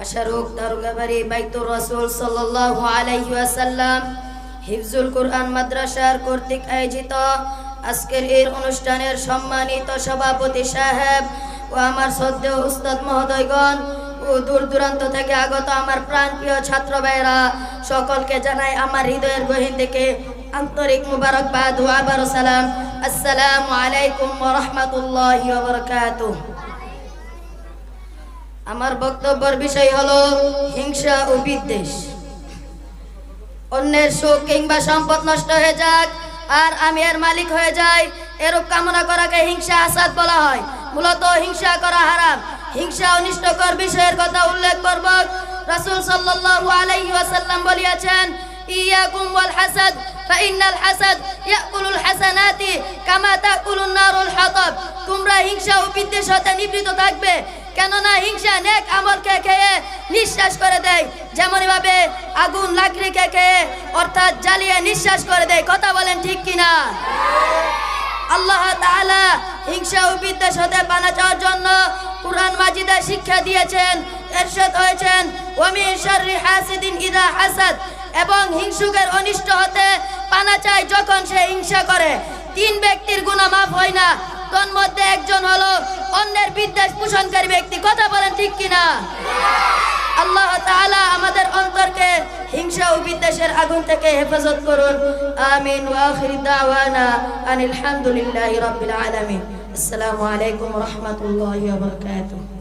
বাসারুক দারুগাবাড়ি বাইতুর রসুল সাল্লাল্লাহু আলাইহি ওয়াসাল্লাম হিফজুল কোরআন মাদ্রাসার কর্তৃক আয়োজিত আজকের এই অনুষ্ঠানের সম্মানিত সভাপতি সাহেব ও আমার শ্রদ্ধেয় উস্তাদ মহোদয়গণ ও দূর দূরান্ত থেকে আগত আমার প্রাণপ্রিয় ছাত্র ভাইরা সকলকে জানাই আমার হৃদয়ের গহীন থেকে আন্তরিক মুবারকবাদ ও আবারও সালাম। আসসালামু আলাইকুম ওয়া রাহমাতুল্লাহি ওয়া বারাকাতুহু। আমার বক্তব্যের বিষয় হলো হিংসা ও বিদ্বেষ। অন্যের সুখ কিংবা সম্পদ নষ্ট হয়ে যাক, আর আমি এর মালিক হয়ে যাই, এরূপ কামনা করাকে হিংসা আসাদ বলা হয়। মূলত হিংসা করা হারাম। হিংসা অনিষ্টকর বিষয়ের কথা উল্লেখ করব। রাসূল সাল্লাল্লাহু আলাইহি ওয়াসাল্লাম বলিয়াছেন, ইয়াকুম ওয়াল হাসাদ ফাইনাল হাসাদ ইয়াকুলুল হাসানাতি কামা তাকুলুন নারুল হাতাব। তোমরা হিংসা ও বিদ্বেষ হতে নিবৃত থাকবে। নেক আমলকে খেয়ে নিঃশ্বাস করে দেয়। আগুন লাকড়িকে খেয়ে অর্থাৎ জ্বালিয়ে নিঃশ্বাস করে দেয়। কথা বলেন ঠিক কিনা? আল্লাহ হিংসা ও বিদ্বেষ হতে জন্য মাজিদে শিক্ষা দিয়েছেন হয়েছেন, ওয়ামি হাসিদিন ইদা হাসাদ এবং হিংসুকের অনিষ্ট হতে পানা চায় যখন সে হিংসা করে। তিন ব্যক্তির গুনাহ মাফ হয় না। তোর মধ্যে একজন হলো অন্যের বিদ্বেষ পোষণকারী ব্যক্তি, কথা বলেন ঠিক কিনা? আল্লাহ তাআলা আমাদের অন্তরকে হিংসা ও বিদ্বেষের আগুন থেকে হেফাজত করুন। আমিন। ওয়া আখির দাওয়ানা আনিল হামদুলিল্লাহি রাব্বিল আলামিন। আসসালামু আলাইকুম ওয়া রাহমাতুল্লাহি ওয়া বারাকাতুহু।